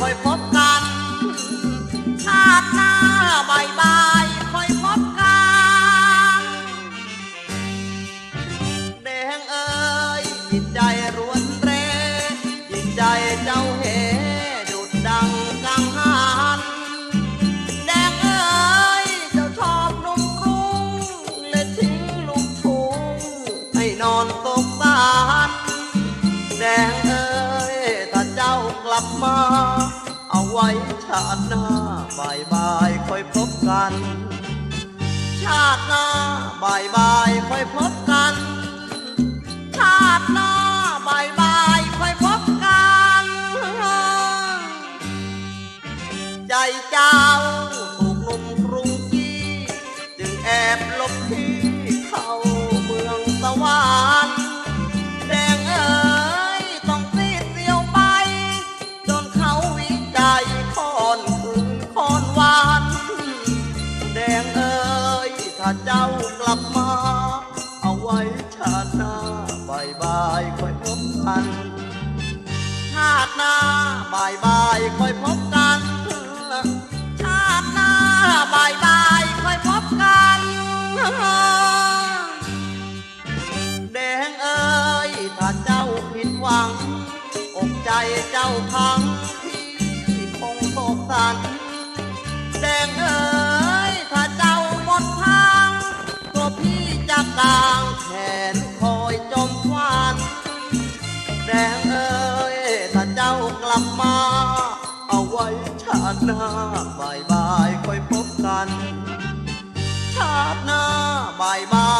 ค่อยพบกันชาติหน้าบายบายค่อยพบกันแดงเอ้ยจิตใจรวนเรจิตใจเจ้าเหดุดดังกังหันแดงเอ้ยเจ้าชอบนุ่มรุ้งและทิ้งลูกทุ่งให้นอนตกบ้านแดง ว้ชาติหน้าบายบายค่อยพบกัน ชาติหน้าบายบายค่อยพบกัน ชาติหน้าบายบายค่อยพบกัน ใจเจ้าถูกหนุ่มกรุงจี้จึงแอบ พัน ชาติหน้าบายบายค่อยพบกัน ชาติหน้าบายบายค่อยพบกัน แดงเอ้ยถ้าเจ้าผิดหวัง อกใจเจ้าพังพี่คงโศกสัน จ้ากลับมา เอาไว้ชาติหน้าบายบายค่อยพบกัน ชาติหน้าบายบาย